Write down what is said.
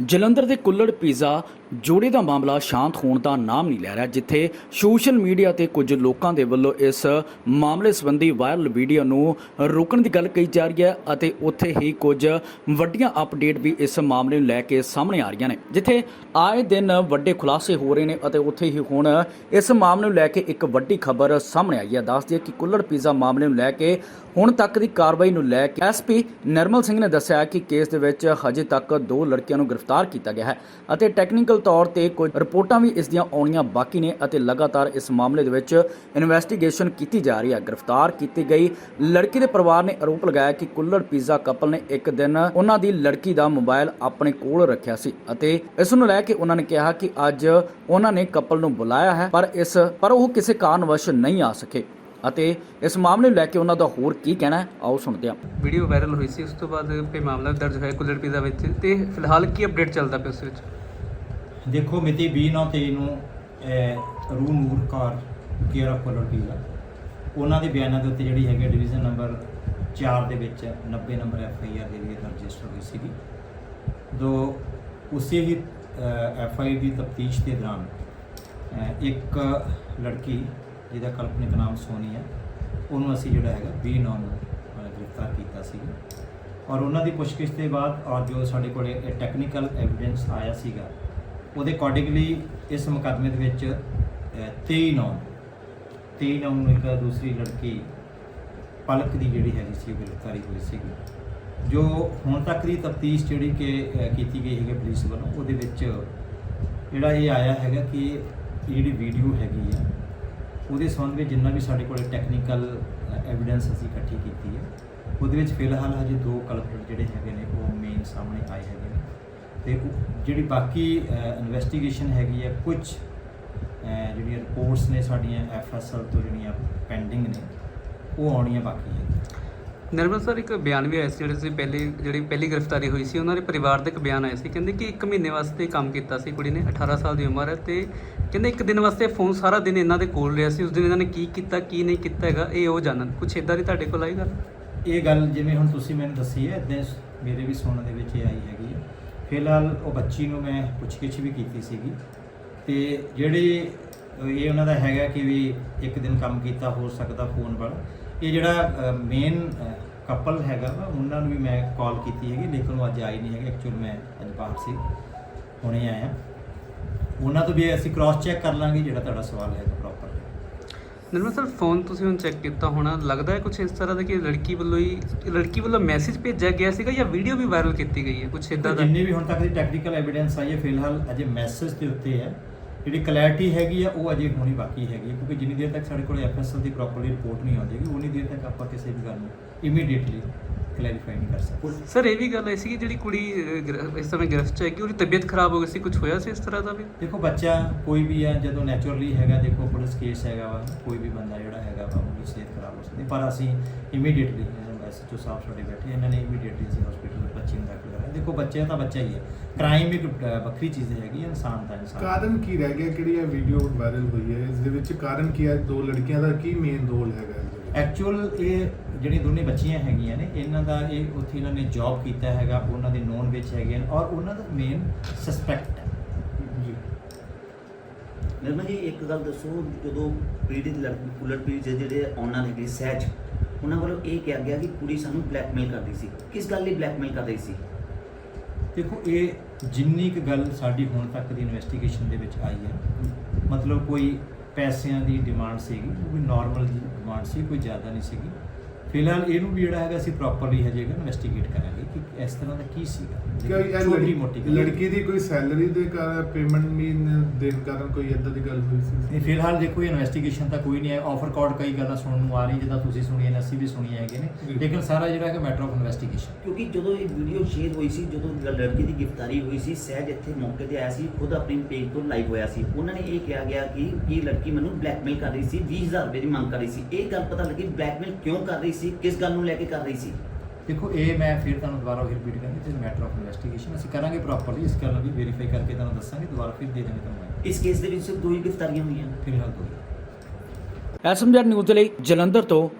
ਜਲੰਧਰ ਦੇ ਕੁੱਲੜ ਪੀਜ਼ਾ ਜੋੜੇ ਦਾ ਮਾਮਲਾ ਸ਼ਾਂਤ ਹੋਣ ਦਾ ਨਾਮ ਨਹੀਂ ਲੈ ਰਿਹਾ, ਜਿੱਥੇ ਸੋਸ਼ਲ ਮੀਡੀਆ ਤੇ ਕੁਝ ਲੋਕਾਂ ਦੇ ਵੱਲੋਂ ਇਸ ਮਾਮਲੇ ਸੰਬੰਧੀ ਵਾਇਰਲ ਵੀਡੀਓ ਨੂੰ ਰੋਕਣ ਦੀ ਗੱਲ ਕਹੀ ਜਾ ਰਹੀ ਹੈ ਅਤੇ ਉੱਥੇ ਹੀ ਕੁਝ ਵੱਡੀਆਂ ਅਪਡੇਟ ਵੀ ਇਸ ਮਾਮਲੇ ਨੂੰ ਲੈ ਕੇ ਸਾਹਮਣੇ ਆ ਰਹੀਆਂ ਨੇ, ਜਿੱਥੇ ਆਏ ਦਿਨ ਵੱਡੇ ਖੁਲਾਸੇ ਹੋ ਰਹੇ ਨੇ ਅਤੇ ਉੱਥੇ ਹੀ ਹੁਣ ਇਸ ਮਾਮਲੇ ਨੂੰ ਲੈ ਕੇ ਇੱਕ ਵੱਡੀ ਖਬਰ ਸਾਹਮਣੇ ਆਈ ਹੈ। ਦੱਸਦੀ ਹੈ ਕਿ ਕੁੱਲੜ ਪੀਜ਼ਾ ਮਾਮਲੇ ਨੂੰ ਲੈ ਕੇ ਹੁਣ ਤੱਕ ਦੀ ਕਾਰਵਾਈ ਨੂੰ ਲੈ ਕੇ ਐਸਪੀ ਨਰਮਲ ਸਿੰਘ ਨੇ ਦੱਸਿਆ ਕਿ ਕੇਸ ਦੇ ਵਿੱਚ ਹਜੇ ਤੱਕ ਦੋ ਲੜਕੀਆਂ ਨੂੰ ਗ੍ਰਿਫਤਾਰ ਕੀਤਾ ਗਿਆ ਹੈ ਅਤੇ ਟੈਕਨੀਕਲ ਤੌਰ ਤੇ ਕੁਝ ਰਿਪੋਰਟਾਂ ਵੀ ਇਸ ਦੀਆਂ ਆਉਣੀਆਂ ਬਾਕੀ ਨੇ ਅਤੇ ਲਗਾਤਾਰ ਇਸ ਮਾਮਲੇ ਦੇ ਵਿੱਚ ਇਨਵੈਸਟੀਗੇਸ਼ਨ ਕੀਤੀ ਜਾ ਰਹੀ ਹੈ। ਗ੍ਰਿਫਤਾਰ ਕੀਤੀ ਗਈ ਲੜਕੀ ਦੇ ਪਰਿਵਾਰ ਨੇ ਆਰੋਪ ਲਗਾਇਆ ਕਿ ਕੁੱਲੜ ਪੀਜ਼ਾ ਕਪਲ ਨੇ ਇੱਕ ਦਿਨ ਉਹਨਾਂ ਦੀ ਲੜਕੀ ਦਾ ਮੋਬਾਈਲ ਆਪਣੇ ਕੋਲ ਰੱਖਿਆ ਸੀ ਅਤੇ ਇਸ ਨੂੰ ਲੈ ਕੇ ਉਹਨਾਂ ਨੇ ਕਿਹਾ ਕਿ ਅੱਜ ਉਹਨਾਂ ਨੇ ਕਪਲ ਨੂੰ ਬੁਲਾਇਆ ਹੈ, ਪਰ ਇਸ, ਪਰ ਉਹ ਕਿਸੇ ਕਾਰਨਵਸ਼ ਨਹੀਂ ਆ ਸਕੇ। ਅਤੇ ਇਸ ਮਾਮਲੇ ਨੂੰ ਲੈ ਕੇ ਉਹਨਾਂ ਦਾ ਹੋਰ ਕੀ ਕਹਿਣਾ ਹੈ ਆਓ ਸੁਣਦੇ ਹਾਂ। ਵੀਡੀਓ ਵਾਇਰਲ ਹੋਈ ਸੀ ਉਸ ਤੋਂ ਬਾਅਦ ਕੋਈ ਮਾਮਲਾ ਦਰਜ ਹੋਇਆ ਕੁੱਲੜ ਪੀਜ਼ਾ ਵਿੱਚ। ਤੇ ਫਿਲਹਾਲ ਕੀ ਅਪਡੇਟ ਚੱਲਦਾ ਪਿਆ ਉਸ ਵਿੱਚ? ਦੇਖੋ ਮਿਤੀ 20/9/23 ਨੂੰ ਅਹ, ਰੂ Noor Kaur care of colour pizza ਉਹਨਾਂ ਦੇ ਬਿਆਨਾਂ ਦੇ ਉੱਤੇ ਜਿਹੜੀ ਹੈਗੀ ਡਿਵੀਜ਼ਨ ਨੰਬਰ 4 ਦੇ ਵਿੱਚ 90 ਨੰਬਰ ਐਫ ਆਈ ਆਰ ਜਿਹੜੀ ਰਜਿਸਟਰ ਹੋਈ ਸੀਗੀ। ਦੋ ਉਸੇ ਹੀ ਐਫ ਆਈ ਦੀ ਤਫਤੀਸ਼ ਦੇ ਦੌਰਾਨ ਇੱਕ ਲੜਕੀ ਜਿਹਦਾ ਕਲਪਨਿਕ ਨਾਮ ਸੋਨੀ ਹੈ ਉਹਨੂੰ ਅਸੀਂ ਜਿਹੜਾ ਹੈਗਾ 20 ਨੌਂ ਨੂੰ ਗ੍ਰਿਫਤਾਰ ਕੀਤਾ ਸੀ। ਔਰ ਉਹਨਾਂ ਦੀ ਪੁੱਛਗਿੱਛ ਦੇ ਬਾਅਦ ਔਰ ਜੋ ਸਾਡੇ ਕੋਲੇ ਟੈਕਨੀਕਲ ਐਵੀਡੈਂਸ ਆਇਆ ਸੀਗਾ ਉਹਦੇ ਅਕੋਰਡਿੰਗਲੀ ਇਸ ਮੁਕੱਦਮੇ ਦੇ ਵਿੱਚ ਅਹ, 23 ਨੌਂ 23 ਨੌਂ ਨੂੰ ਇੱਕ ਦੂਸਰੀ ਲੜਕੀ ਪਲਕ ਦੀ ਜਿਹੜੀ ਹੈਗੀ ਸੀ ਉਹ ਗ੍ਰਿਫਤਾਰੀ ਹੋਈ ਸੀਗੀ। ਜੋ ਹੁਣ ਤੱਕ ਦੀ ਤਫਤੀਸ਼ ਜਿਹੜੀ ਕਿ ਕੀਤੀ ਗਈ ਹੈਗੀ ਪੁਲਿਸ ਵੱਲੋਂ ਉਹਦੇ ਵਿੱਚ ਜਿਹੜਾ ਇਹ ਆਇਆ ਹੈਗਾ ਕਿ ਇਹ ਜਿਹੜੀ ਵੀਡੀਓ ਹੈਗੀ ਆ ਉਹਦੇ ਸੰਬੰਧ ਵਿੱਚ ਜਿੰਨਾ ਵੀ ਸਾਡੇ ਕੋਲ ਟੈਕਨੀਕਲ ਐਵੀਡੈਂਸ ਅਸੀਂ ਇਕੱਠੀ ਕੀਤੀ ਹੈ, ਉਹਦੇ ਵਿੱਚ ਫਿਲਹਾਲ ਹਜੇ ਦੋ ਕਲਪਰੇਟ ਜਿਹੜੇ ਹੈਗੇ ਨੇ, ਉਹ ਮੇਨ ਸਾਹਮਣੇ ਆਏ ਹੈਗੇ ਨੇ। ਤੇ ਜਿਹੜੀ ਬਾਕੀ ਇਨਵੈਸਟੀਗੇਸ਼ਨ ਹੈਗੀ ਹੈ, ਕੁਝ ਜਿਹੜੀਆਂ ਰਿਪੋਰਟਸ ਨੇ ਸਾਡੀਆਂ ਐਫਐਸਐਲ ਤੋਂ ਜਿਹੜੀਆਂ ਪੈਂਡਿੰਗ ਨੇ, ਉਹ ਆਉਣੀਆਂ ਬਾਕੀ ਹੈ। ਨਿਰਮਲ ਸਰ, ਇੱਕ ਬਿਆਨ ਵੀ ਆਇਆ ਸੀ ਜਿਹੜੇ ਸੀ ਪਹਿਲੀ, ਜਿਹੜੀ ਪਹਿਲੀ ਗ੍ਰਿਫਤਾਰੀ ਹੋਈ ਸੀ, ਉਹਨਾਂ ਦੇ ਪਰਿਵਾਰ ਦਾ ਇੱਕ ਬਿਆਨ ਆਇਆ ਸੀ, ਕਹਿੰਦੇ ਕਿ 1 ਮਹੀਨੇ ਵਾਸਤੇ ਕੰਮ ਕੀਤਾ ਸੀ ਕੁੜੀ ਨੇ 18 ਸਾਲ ਦੀ ਉਮਰ ਹੈ ਤੇ ਕਹਿੰਦੇ ਇੱਕ ਦਿਨ ਵਾਸਤੇ ਫੋਨ ਸਾਰਾ ਦਿਨ ਇਹਨਾਂ ਦੇ ਕੋਲ ਰਿਹਾ ਸੀ। ਉਸ ਦਿਨ ਇਹਨਾਂ ਨੇ ਕੀ ਕੀਤਾ, ਕੀ ਨਹੀਂ ਕੀਤਾ ਹੈਗਾ, ਇਹ ਉਹ ਜਾਣਨ। ਕੁਛ ਇਦਾਂ ਦੀ ਤੁਹਾਡੇ ਕੋਲ ਆਈ ਗੱਲ? ਇਹ ਗੱਲ ਜਿਵੇਂ ਹੁਣ ਤੁਸੀਂ ਮੈਨੂੰ ਦੱਸੀ ਹੈ, ਇਦਾਂ ਮੇਰੇ ਵੀ ਸੁਣਨ ਦੇ ਵਿੱਚ ਇਹ ਆਈ ਹੈਗੀ ਹੈ। ਫਿਲਹਾਲ ਉਹ ਬੱਚੀ ਨੂੰ ਮੈਂ ਪੁੱਛਗਿੱਛ ਵੀ ਕੀਤੀ ਸੀਗੀ। ਤੇ ਜਿਹੜੇ ਇਹ ਉਹਨਾਂ ਦਾ ਹੈਗਾ ਕਿ ਵੀ ਇੱਕ ਦਿਨ ਕੰਮ ਕੀਤਾ, ਹੋ ਸਕਦਾ ਫੋਨ ਵਾਲਾ। ਇਹ ਜਿਹੜਾ ਮੇਨ ਕਪਲ ਹੈਗਾ ਵਾ, ਉਹਨਾਂ ਨੂੰ ਵੀ ਮੈਂ ਕਾਲ ਕੀਤੀ ਹੈਗੀ। ਲੇਕਿਨ ਉਹ ਅੱਜ ਆਈ ਨਹੀਂ ਹੈਗੇ। ਐਕਚੁਅਲ ਮੈਂ ਅੱਜ ਬਾਹਰ ਸੀ। ਹੁਣੇ ਆਇਆ। ਉਹਨਾਂ ਤੋਂ ਵੀ ਅਸੀਂ ਕ੍ਰਾਸ ਚੈੱਕ ਕਰ ਲਾਂਗੇ ਜਿਹੜਾ ਤੁਹਾਡਾ ਸਵਾਲ ਹੈਗਾ ਪ੍ਰੋਪਰ ਨਿਰਮਲ ਸਰ ਫੋਨ ਤੁਸੀਂ ਹੁਣ ਚੈੱਕ ਕੀਤਾ ਹੋਣਾ। ਲੱਗਦਾ ਹੈ ਕੁਛ ਇਸ ਤਰ੍ਹਾਂ ਦਾ ਕਿ ਲੜਕੀ ਵੱਲੋਂ ਹੀ ਲੜਕੀ ਵੱਲੋਂ ਮੈਸੇਜ ਭੇਜਿਆ ਗਿਆ ਸੀਗਾ ਜਾਂ ਵੀਡੀਓ ਵੀ ਵਾਇਰਲ ਕੀਤੀ ਗਈ ਹੈ? ਕੁਛ ਇਦਾਂ ਦਾ? ਜਿੰਨੀ ਵੀ ਹੁਣ ਤੱਕ ਦੀ ਟੈਕਨੀਕਲ ਐਵੀਡੈਂਸ ਆਈ ਹੈ ਫਿਲਹਾਲ ਅਜੇ ਮੈਸੇਜ ਦੇ ਉੱਤੇ ਹੈ। ਜਿਹੜੀ ਕਲੈਰਿਟੀ ਹੈਗੀ ਆ ਉਹ ਅਜੇ ਹੋਣੀ ਬਾਕੀ ਹੈਗੀ ਹੈ ਕਿਉਂਕਿ ਜਿੰਨੀ ਦੇਰ ਤੱਕ ਸਾਡੇ ਕੋਲ ਐਫਐਸਐਲ ਦੀ ਪ੍ਰੋਪਰਲੀ ਰਿਪੋਰਟ ਨਹੀਂ ਆਉਂਦੀ ਹੈਗੀ ਉਨੀ ਦੇਰ ਤੱਕ ਆਪਾਂ ਕਿਸੇ ਵੀ ਗੱਲ ਨੂੰ ਇਮੀਡੀਏਟਲੀ ਕਲੈਰੀਫਾਈ ਨਹੀਂ ਕਰ ਸਕਦੇ। ਸਰ ਇਹ ਵੀ ਗੱਲ ਆਈ ਸੀ ਕਿ ਜਿਹੜੀ ਕੁੜੀ ਅਹ, ਗ੍ਰਿ- ਇਸ ਸਮੇਂ ਗ੍ਰਿਫਤ ਚ ਹੈ ਕਿ ਉਹਦੀ ਤਬੀਅਤ ਖਰਾਬ ਹੋ ਗਈ ਸੀ ਕੁਝ ਹੋਇਆ ਸੀ ਇਸ ਤਰ੍ਹਾਂ ਦਾ ਵੀ? ਦੇਖੋ ਬੱਚਾ ਕੋਈ ਵੀ ਹੈ ਜਦੋਂ ਨੈਚੁਰਲੀ ਹੈਗਾ ਦੇਖੋ ਪੁਲਿਸ ਕੇਸ ਹੈਗਾ ਵਾ ਕੋਈ ਵੀ ਬੰਦਾ ਜਿਹੜਾ ਹੈਗਾ ਵਾ ਉਹਦੀ ਸਿਹਤ ਖਰਾਬ ਹੋ ਸਕਦੀ ਪਰ ਅਸੀਂ ਇਮੀਡੀਏਟਲੀ ਐਸਐਚਓ ਸਾਹਿਬ ਸਾਡੇ ਬੈਠੇ ਇਹਨਾਂ ਨੇ ਇਮੀਡੀਏਟਲੀ ਅਸੀਂ ਹਸਪੀਟਲ ਵਿੱਚ ਬੱਚੇ ਨੂੰ ਦਾਖਲ ਕਰਾਇਆ। ਦੇਖੋ ਬੱਚਾ ਤਾਂ ਬੱਚਾ ਹੀ ਹੈ। ਕ੍ਰਾਈਮ ਇੱਕ ਅਹ, ਵੱਖਰੀ ਚੀਜ਼ ਹੈਗੀ ਹੈ ਇਨਸਾਨ ਦਾ ਇਨਸਾਨ ਕਾਰਨ ਕੀ ਰਹਿ ਗਿਆ? ਕਿਹੜੀ ਇਹ ਵੀਡੀਓ ਵਾਇਰਲ ਹੋਈ ਹੈ? ਇਸ ਦੇ ਵਿੱਚ ਕਾਰਨ ਕੀ ਹੈ? ਦੋ ਲੜਕੀਆਂ ਦਾ ਕੀ ਮੇਨ ਰੋਲ ਹੈਗਾ ਇਸ ਦੇ ਵਿੱਚ? ਐਕਚੁਅਲ ਇਹ ਜਿਹੜੀ ਦੋਨੇ ਬੱਚੀਆਂ ਹੈਗੀਆਂ ਨੇ ਇਹਨਾਂ ਦਾ ਇਹ ਉੱਥੇ ਇਹਨਾਂ ਨੇ ਜੌਬ ਕੀਤਾ ਹੈਗਾ ਉਹਨਾਂ ਦੇ ਨੋਨ ਵਿੱਚ ਹੈਗੇ ਨੇ ਔਰ ਉਹਨਾਂ ਦਾ ਮੇਨ ਸਸਪੈਕਟ ਹੈ। ਜੀ। ਨਿਰਮਲ ਜੀ ਇੱਕ ਗੱਲ ਦੱਸੋ ਜਦੋਂ ਪੀੜਿਤ ਲੜਕੀ ਕੁਲਰ ਪੀੜਿਤ ਜਿਹੜੇ ਆਨਰ ਹੈਗੇ ਸਹਿਜ ਉਹਨਾਂ ਵੱਲੋਂ ਇਹ ਕਿਹਾ ਗਿਆ ਕਿ ਕੁੜੀ ਸਾਨੂੰ ਬਲੈਕਮੇਲ ਕਰਦੀ ਸੀ। ਕਿਸ ਗੱਲ ਲਈ ਬਲੈਕਮੇਲ ਕਰ ਰਹੀ ਸੀ? ਦੇਖੋ ਇਹ ਜਿੰਨੀ ਕੁ ਗੱਲ ਸਾਡੀ ਹੁਣ ਤੱਕ ਦੀ ਇਨਵੈਸਟੀਗੇਸ਼ਨ ਦੇ ਵਿੱਚ ਆਈ ਹੈ ਮਤਲਬ ਕੋਈ ਪੈਸਿਆਂ ਦੀ ਡਿਮਾਂਡ ਸੀਗੀ ਉਹ ਵੀ ਨਾਰਮਲ ਜੀ ਡਿਮਾਂਡ ਸੀ ਕੋਈ ਜ਼ਿਆਦਾ ਨਹੀਂ ਸੀਗੀ। ਫਿਲਹਾਲ ਇਹਨੂੰ ਵੀ ਜਿਹੜਾ ਹੈਗਾ ਅਸੀਂ ਪ੍ਰੋਪਰਲੀ ਹਜੇ ਇਨਵੈਸਟੀਗੇਟ ਕਰਾਂਗੇ ਕਿ ਇਸ ਤਰ੍ਹਾਂ ਦਾ ਕੀ ਸੀਗਾ। ਇਹ ਛੋਟੀ ਲੜਕੀ ਮੋਟੀ ਗੱਲ। ਲੜਕੀ ਦੀ ਕੋਈ ਸੈਲਰੀ ਦੇ ਕਾਰਨ ਪੇਮੈਂਟ ਵੀ ਨ- ਦੇਣ ਕਾਰਨ ਕੋਈ ਇਦਾਂ ਦੀ ਗੱਲ ਹੋਈ ਸੀ? ਨਹੀਂ ਫਿਲਹਾਲ ਦੇਖੋ ਇਨਵੈਸਟੀਗੇਸ਼ਨ ਤਾਂ ਕੋਈ ਨਹੀਂ ਹੈ ਆਫਰ ਕਾਰਡ ਕਈ ਗੱਲਾਂ ਸੁਣਨ ਨੂੰ ਆ ਰਹੀ ਜਿੱਦਾਂ ਤੁਸੀਂ ਸੁਣੀਆਂ ਨੇ ਅਸੀਂ ਵੀ ਸੁਣੀਆਂ ਹੈਗੇ ਨੇ। ਲੇਕਿਨ ਸਾਰਾ ਜਿਹੜਾ ਹੈ ਮੈਟਰ ਆਫ ਇਨਵੈਸਟੀਗੇਸ਼ਨ ਕਿਉਂਕਿ ਜਦੋਂ ਇਹ ਵੀਡੀਓ ਸ਼ੇਅਰ ਹੋਈ ਸੀ ਜਦੋਂ ਲ- ਲੜਕੀ ਦੀ ਗ੍ਰਿਫਤਾਰੀ ਹੋਈ ਸੀ ਸਹਿਜ ਇੱਥੇ ਮੌਕੇ ਤੇ ਆਇਆ ਸੀ ਖੁਦ ਆਪਣੀ ਪੇਜ ਤੋਂ ਲਾਈਵ ਹੋਇਆ ਸੀ। ਉਹਨਾਂ ਨੇ ਇਹ ਕਿਹਾ ਗਿਆ ਕਿ ਇਹ ਲੜਕੀ ਮੈਨੂੰ ਬਲੈਕਮੇਲ ਕਰ ਰਹੀ ਸੀ 20000 ਰੁਪਏ ਦੀ ਮੰਗ ਕਰ ਰਹੀ ਸੀ। ਇਹ ਗੱਲ ਪਤਾ ਲੱਗੀ ਬਲੈਕਮੇਲ ਕਿਉਂ ਕਰ ਰਹੀ ਸੀ? ਕਿਸ ਗੱਲ ਨੂੰ ਲੈ ਕੇ ਕਰ ਰਹੀ ਸੀ? ਦੇਖੋ ਇਹ ਮੈਂ ਫਿਰ ਤੁਹਾਨੂੰ ਦੁਬਾਰਾ ਫਿਰ ਰਿਪੀਟ ਕਰਾਂਗਾ it is matter of investigation ਅਸੀਂ ਕਰਾਂਗੇ ਪ੍ਰੋਪਰਲੀ ਇਸ ਗੱਲ ਨੂੰ ਵੀ ਵੈਰੀਫਾਈ ਕਰਕੇ ਤੁਹਾਨੂੰ ਦੱਸਾਂਗੇ ਦੁਬਾਰਾ ਫਿਰ ਦੇ ਦੇਵਾਂਗੇ ਤੁਹਾਨੂੰ ਇਸ ਕੇਸ ਦੇ ਵਿੱਚ ਸਿਰਫ ਦੋ ਹੀ ਗ੍ਰਿਫਤਾਰੀਆਂ ਹੋਈਆਂ। ਫਿਲਹਾਲ ਦੋ ਐਸਐਮਜੈਡ ਨਿਊਜ਼ ਦੇ ਲਈ ਜਲੰਧਰ ਤੋਂ